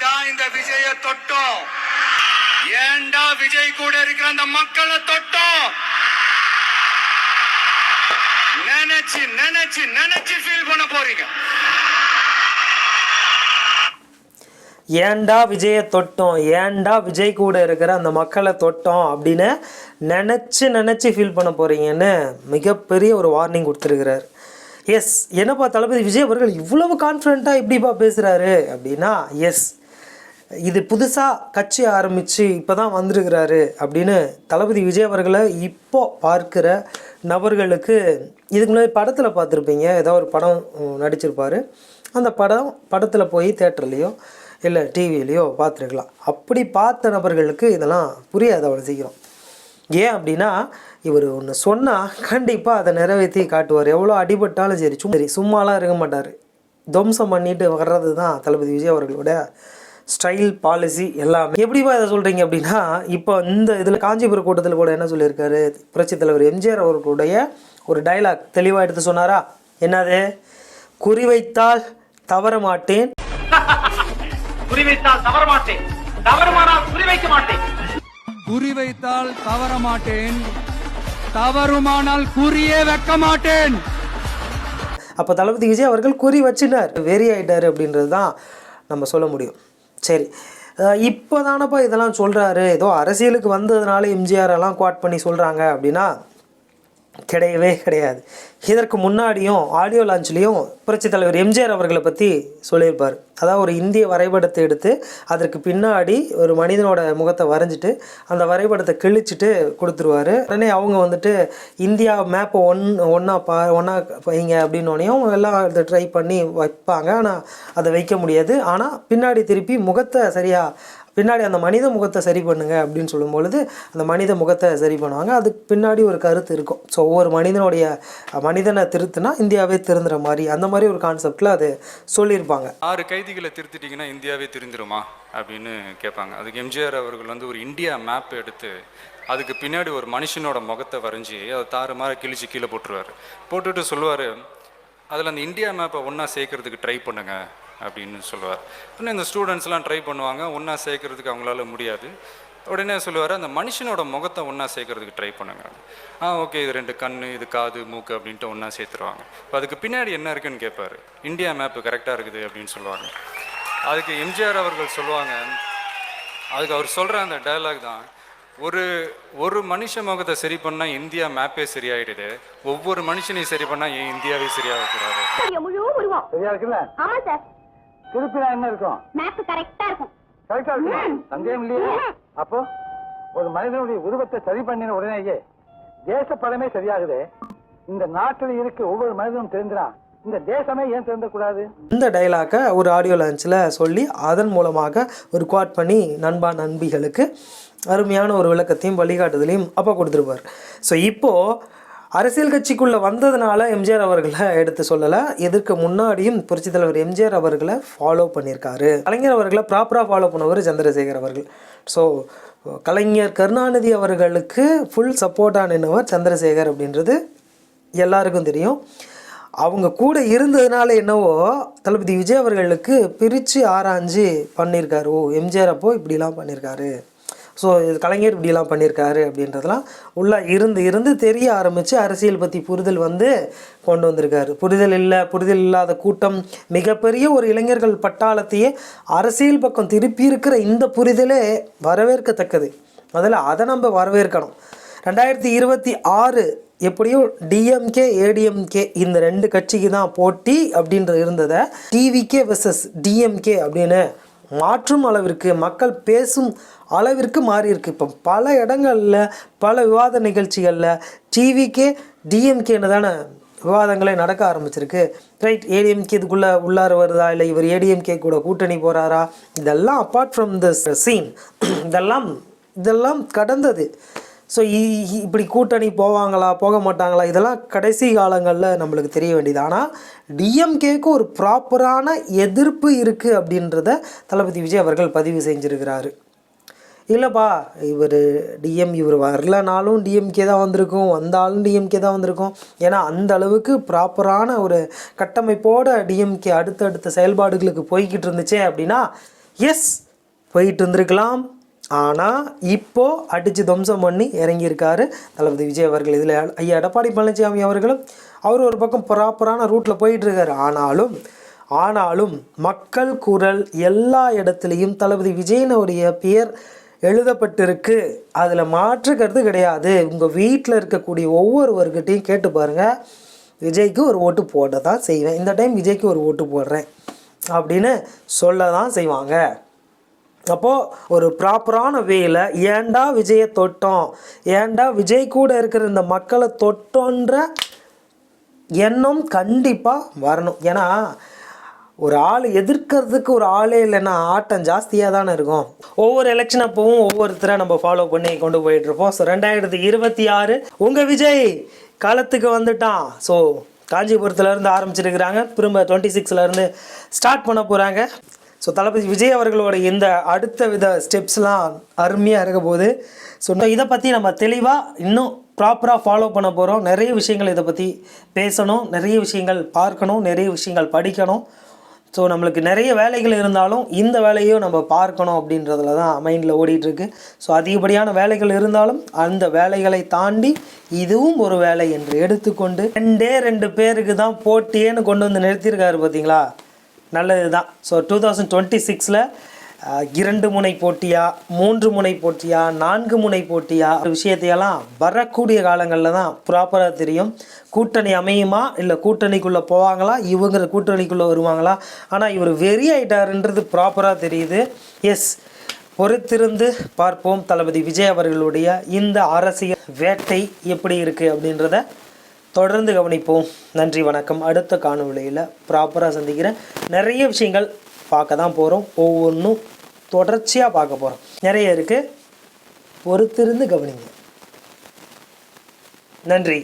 ஏன்டா இந்த விஜய தொட்டோம். ஏன்டா விஜய் கூட இருக்கிற அந்த மக்களை தொட்டோம்? நினைச்சு நினைச்சு நினைச்சு ஃபீல் பண்ண போறீங்க. ஏன்டா விஜயை தொட்டோம்? ஏன்டா விஜய் கூட இருக்கிற அந்த மக்களை தொட்டோம் அப்படின்னு நினச்சி நினச்சி ஃபீல் பண்ண போகிறீங்கன்னு மிகப்பெரிய ஒரு வார்னிங் கொடுத்துருக்கிறார். எஸ் என்னப்பா தளபதி விஜய் அவர்கள் இவ்வளவு கான்ஃபிடண்ட்டாக இப்படிப்பா பேசுகிறாரு அப்படின்னா எஸ் இது புதுசாக கட்சி ஆரம்பித்து இப்போ தான் வந்திருக்கிறாரு அப்படின்னு தளபதி விஜய் அவர்களை இப்போ பார்க்குற நபர்களுக்கு இதுக்கு முன்னாடி படத்தில் பார்த்துருப்பீங்க ஏதோ ஒரு படம் நடிச்சிருப்பார். அந்த படம் படத்தில் போய் தேட்டர்லேயோ இல்லை டிவிலேயோ பார்த்துருக்கலாம். அப்படி பார்த்த நபர்களுக்கு இதெல்லாம் புரியாது அவ்வளோ சீக்கிரம். ஏன் அப்படின்னா இவர் ஒன்று சொன்னால் கண்டிப்பாக அதை நிறைவேற்றி காட்டுவார். எவ்வளோ அடிபட்டாலும் சரி சும்மா சரி சும்மாலாம் இருக்க மாட்டார். துவம்சம் பண்ணிட்டு வர்றது தான் தளபதி விஜய் அவர்களோட ஸ்டைல் பாலிசி எல்லாமே. எப்படிப்பா இதை சொல்கிறீங்க அப்படின்னா இப்போ இந்த இதில் காஞ்சிபுரம் கூட்டத்தில் கூட என்ன சொல்லியிருக்காரு புரட்சித் தலைவர் எம்ஜிஆர் அவர்களுடைய ஒரு டைலாக் தெளிவாக எடுத்து சொன்னாரா? என்னது? குறிவைத்தால் தவற மாட்டேன். குறிவைத்தால் தவற மாட்டேன். தவறுமானால் குறிவைக்க மாட்டேன். குறிவைத்தால் தவற மாட்டேன். தவறுமானால் குறியே வைக்க மாட்டேன். அப்போ தளபதி விஜய் அவர்கள் குறி வச்சினார். வெறி ஆயிட்டாரு அப்படின்றது தான் நம்ம சொல்ல முடியும். சரி. இப்போ தானப்பா இதெல்லாம் சொல்கிறாரு ஏதோ அரசியலுக்கு வந்ததுனால எம்ஜிஆர் எல்லாம் குவாட் பண்ணி சொல்கிறாங்க அப்படின்னா கிடையவே கிடையாது. இதற்கு முன்னாடியும் ஆடியோ லான்ச்லேயும் புரட்சித் தலைவர் எம்ஜிஆர் அவர்களை பற்றி சொல்லியிருப்பார். அதாவது ஒரு இந்திய வரைபடத்தை எடுத்து அதற்கு பின்னாடி ஒரு மனிதனோட முகத்தை வரைஞ்சிட்டு அந்த வரைபடத்தை கிழிச்சிட்டு கொடுத்துருவாரு. உடனே அவங்க வந்துட்டு இந்தியா மேப்பை ஒன் ஒன்றா பா ஒன்றா வைங்க அப்படின்னோடனையும் எல்லாம் அதை ட்ரை பண்ணி வைப்பாங்க. ஆனால் அதை வைக்க முடியாது. ஆனால் பின்னாடி திருப்பி முகத்தை சரியாக பின்னாடி அந்த மனித முகத்தை சரி பண்ணுங்க அப்படின்னு சொல்லும் பொழுது அந்த மனித முகத்தை சரி பண்ணுவாங்க. அதுக்கு பின்னாடி ஒரு கருத்து இருக்கும். ஸோ ஒவ்வொரு மனிதனுடைய மனிதனை திருத்தினா இந்தியாவே திருந்துற மாதிரி அந்த மாதிரி ஒரு கான்செப்டில் அது சொல்லியிருப்பாங்க. ஆறு கைதிகளை திருத்திட்டீங்கன்னா இந்தியாவே திருந்துருமா? அப்படின்னு கேட்பாங்க. அதுக்கு எம்ஜிஆர் அவர்கள் வந்து ஒரு இந்தியா மேப் எடுத்து அதுக்கு பின்னாடி ஒரு மனுஷனோட முகத்தை வரைஞ்சி அதை தாறு மாற கிழிச்சு கீழே போட்டுருவார். போட்டுட்டு சொல்லுவார் அதில் அந்த இந்தியா மேப்பை ஒன்றா சேர்க்கறதுக்கு ட்ரை பண்ணுங்கள் அப்படின்னு சொல்லுவார். இன்னும் இந்த ஸ்டூடெண்ட்ஸ்லாம் ட்ரை பண்ணுவாங்க ஒன்றா சேர்க்கறதுக்கு அவங்களால முடியாது. உடனே சொல்லுவார் அந்த மனுஷனோட முகத்தை ஒன்றா சேர்க்கறதுக்கு ட்ரை பண்ணுங்க. ஆ ஓகே இது ரெண்டு கண் இது காது மூக்கு அப்படின்ட்டு ஒன்றா சேர்த்துருவாங்க. இப்போ அதுக்கு பின்னாடி என்ன இருக்குன்னு கேட்பாரு இந்தியா மேப்பு கரெக்டாக இருக்குது அப்படின்னு சொல்லுவாங்க. அதுக்கு எம்ஜிஆர் அவர்கள் சொல்லுவாங்க அதுக்கு அவர் சொல்கிற அந்த டயலாக் தான் ஒரு ஒரு மனுஷ முகத்தை சரி பண்ணால் இந்தியா மேப்பே சரியாயிடுது ஒவ்வொரு மனுஷனையும் சரி பண்ணால் ஏன் இந்தியாவே சரியாக கூடாது திருப்பினா என்ன இருக்கும்? மேப் கரெக்டா இருக்கும். கரெக்டா இருக்கும்? சந்தேகம் இல்லையே. அப்போ ஒரு மனிதனுடைய உருவத்தை சரி பண்ணின உடனேயே தேசப்படமே சரியாகுதே. இந்த நாட்டில் இருக்க ஒவ்வொரு மனிதனும் தெரிஞ்சினா இந்த தேசமே ஏன் தெரிந்தக்கூடாது இந்த டைலாக்கை ஒரு ஆடியோ லான்ச்சில் சொல்லி அதன் மூலமாக ஒரு குவாட் பண்ணி நண்பா நண்பிகளுக்கு அருமையான ஒரு விளக்கத்தையும் வழிகாட்டுதலையும் அப்போ கொடுத்துருப்பார். ஸோ இப்போது அரசியல் கட்சிக்குள்ளே வந்ததுனால எம்ஜிஆர் அவர்களை எடுத்து சொல்லலை. எதற்கு முன்னாடியும் புரட்சித் தலைவர் எம்ஜிஆர் அவர்களை ஃபாலோ பண்ணியிருக்காரு. கலைஞர் அவர்களை ப்ராப்பராக ஃபாலோ பண்ணவர் சந்திரசேகர் அவர்கள். ஸோ கலைஞர் கருணாநிதி அவர்களுக்கு ஃபுல் சப்போர்ட்டாக நின்றவர் சந்திரசேகர் அப்படின்றது எல்லாருக்கும் தெரியும். அவங்க கூட இருந்ததுனால என்னவோ தளபதி விஜய் அவர்களுக்கு பிரித்து ஆராய்ஞ்சு பண்ணியிருக்காரு. ஓ எம்ஜிஆர் அப்போ இப்படிலாம் பண்ணியிருக்காரு. ஸோ இது கலைஞர் இப்படிலாம் பண்ணியிருக்காரு அப்படின்றதெல்லாம் உள்ளே இருந்து இருந்து தெரிய ஆரம்பித்து அரசியல் பற்றி புரிதல் வந்து கொண்டு வந்திருக்காரு. புரிதல் இல்லை புரிதல் இல்லாத கூட்டம் மிகப்பெரிய ஒரு இளைஞர்கள் பட்டாளத்தையே அரசியல் பக்கம் திருப்பி இருக்கிற இந்த புரிதலே வரவேற்கத்தக்கது. அதில் அதை நம்ம வரவேற்கணும். ரெண்டாயிரத்தி இருபத்தி ஆறு எப்படியும் டிஎம்கே ஏடிஎம்கே இந்த ரெண்டு கட்சிக்கு தான் போட்டி அப்படின்ற இருந்ததை டிவிகே வெர்சஸ் டிஎம்கே அப்படின்னு மாற்றும் அளவிற்கு மக்கள் பேசும் அளவிற்கு மாறியிருக்கு. இப்போ பல இடங்களில் பல விவாத நிகழ்ச்சிகளில் டிவிக்கே டிஎம்கேன்னு தானே விவாதங்களே நடக்க ஆரம்பிச்சிருக்கு. ரைட் ஏடிஎம்கே இதுக்குள்ளே உள்ளார வருதா? இல்லை இவர் ஏடிஎம்கே கூட கூட்டணி போகிறாரா இதெல்லாம் அப்பார்ட் ஃப்ரம் த சீன் இதெல்லாம் இதெல்லாம் கடந்தது. ஸோ இப்படி கூட்டணி போவாங்களா? போக மாட்டாங்களா? இதெல்லாம் கடைசி காலங்களில் நம்மளுக்கு தெரிய வேண்டியது. ஆனால் டிஎம்கேக்கு ஒரு ப்ராப்பரான எதிர்ப்பு இருக்குது அப்படின்றத தளபதி விஜய் அவர்கள் பதிவு செஞ்சுருக்கிறாரு. இல்லைப்பா இவர் டிஎம் இவர் வரலனாலும் டிஎம்கே தான் வந்திருக்கும். வந்தாலும் டிஎம்கே தான் வந்திருக்கும். ஏன்னா அந்த அளவுக்கு ப்ராப்பரான ஒரு கட்டமைப்போட டிஎம்கே அடுத்தடுத்த செயல்பாடுகளுக்கு போய்கிட்டு இருந்துச்சே அப்படின்னா எஸ் போயிட்டு இருந்திருக்கலாம். ஆனால் இப்போது அடித்து துவம்சம் பண்ணி இறங்கியிருக்காரு தளபதி விஜய் அவர்கள். இதில் ஐயா எடப்பாடி பழனிசாமி அவர்களும் அவர் ஒரு பக்கம் ப்ராப்பரான ரூட்டில் போயிட்டுருக்காரு ஆனாலும் ஆனாலும் மக்கள் குரல் எல்லா இடத்துலையும் தளபதி விஜயனுடைய பெயர் எழுதப்பட்டிருக்கு. அதில் மாற்று கருத்து கிடையாது. உங்கள் வீட்டில் இருக்கக்கூடிய ஒவ்வொருவர்கிட்டையும் கேட்டு பாருங்கள் விஜய்க்கு ஒரு ஓட்டு போட தான் செய்வேன். இந்த டைம் விஜய்க்கு ஒரு ஓட்டு போடுறேன். அப்படின்னு சொல்ல தான் செய்வாங்க. அப்போது ஒரு ப்ராப்பரான வேயில் ஏன்டா விஜயை தொட்டோம்? ஏன்டா விஜய் கூட இருக்கிற இந்த மக்களை தொட்டோன்ற எண்ணம் கண்டிப்பாக வரணும். ஏன்னா ஒரு ஆள் எதிர்க்கிறதுக்கு ஒரு ஆளே இல்லைன்னா ஆட்டம் ஜாஸ்தியாக தானே இருக்கும். ஒவ்வொரு எலெக்ஷன் அப்பவும் ஒவ்வொருத்தரை நம்ம ஃபாலோ பண்ணி கொண்டு போயிட்டு இருப்போம். ஸோ ரெண்டாயிரத்தி இருபத்தி ஆறு உங்கள் விஜய் காலத்துக்கு வந்துட்டான். ஸோ காஞ்சிபுரத்துலேருந்து ஆரம்பிச்சிருக்கிறாங்க. திரும்ப டுவெண்ட்டி சிக்ஸ்லேருந்து ஸ்டார்ட் பண்ண போகிறாங்க ஸோ தளபதி விஜய் அவர்களோட இந்த அடுத்த வித ஸ்டெப்ஸ்லாம் அருமையாக இருக்க போகுது. ஸோ இதை பற்றி நம்ம தெளிவாக இன்னும் ப்ராப்பராக ஃபாலோ பண்ண போகிறோம் நிறைய விஷயங்கள் இதை பற்றி பேசணும். நிறைய விஷயங்கள் பார்க்கணும். நிறைய விஷயங்கள் படிக்கணும். ஸோ நம்மளுக்கு நிறைய வேலைகள் இருந்தாலும் இந்த வேலையும் நம்ம பார்க்கணும் அப்படின்றதுல தான் மைண்டில் ஓடிட்டுருக்கு. ஸோ அதிகப்படியான வேலைகள் இருந்தாலும் அந்த வேலைகளை தாண்டி இதுவும் ஒரு வேலை என்று எடுத்துக்கொண்டு ரெண்டே ரெண்டு பேருக்கு தான் போட்டியேன்னு கொண்டு வந்து நிறுத்தியிருக்காரு பார்த்தீங்களா நல்லது தான் ஸோ டூ தௌசண்ட் டுவெண்ட்டி சிக்ஸில் இரண்டு முனை போட்டியா மூன்று முனை போட்டியா நான்கு முனை போட்டியா? ஒரு விஷயத்தையெல்லாம் வரக்கூடிய காலங்களில் தான் ப்ராப்பராக தெரியும். கூட்டணி அமையுமா? இல்லை கூட்டணிக்குள்ளே போவாங்களா? இவங்கிற கூட்டணிக்குள்ளே வருவாங்களா? ஆனால் இவர் வெறி ஆயிட்டாருன்றது ப்ராப்பராக தெரியுது. எஸ் பொறுத்திருந்து பார்ப்போம் தளபதி விஜய் அவர்களுடைய இந்த அரசியல் வேட்டை எப்படி இருக்குது அப்படின்றத தொடர்ந்து கவனிப்போம். நன்றி வணக்கம். அடுத்த காணொலியில் ப்ராப்பராக சந்திக்கிறேன். நிறைய விஷயங்கள் பார்க்க தான் போகிறோம் ஒவ்வொன்றும் தொடர்ச்சியாக பார்க்க போகிறோம் நிறைய இருக்குது பொறுத்திருந்து கவனிங்க. நன்றி.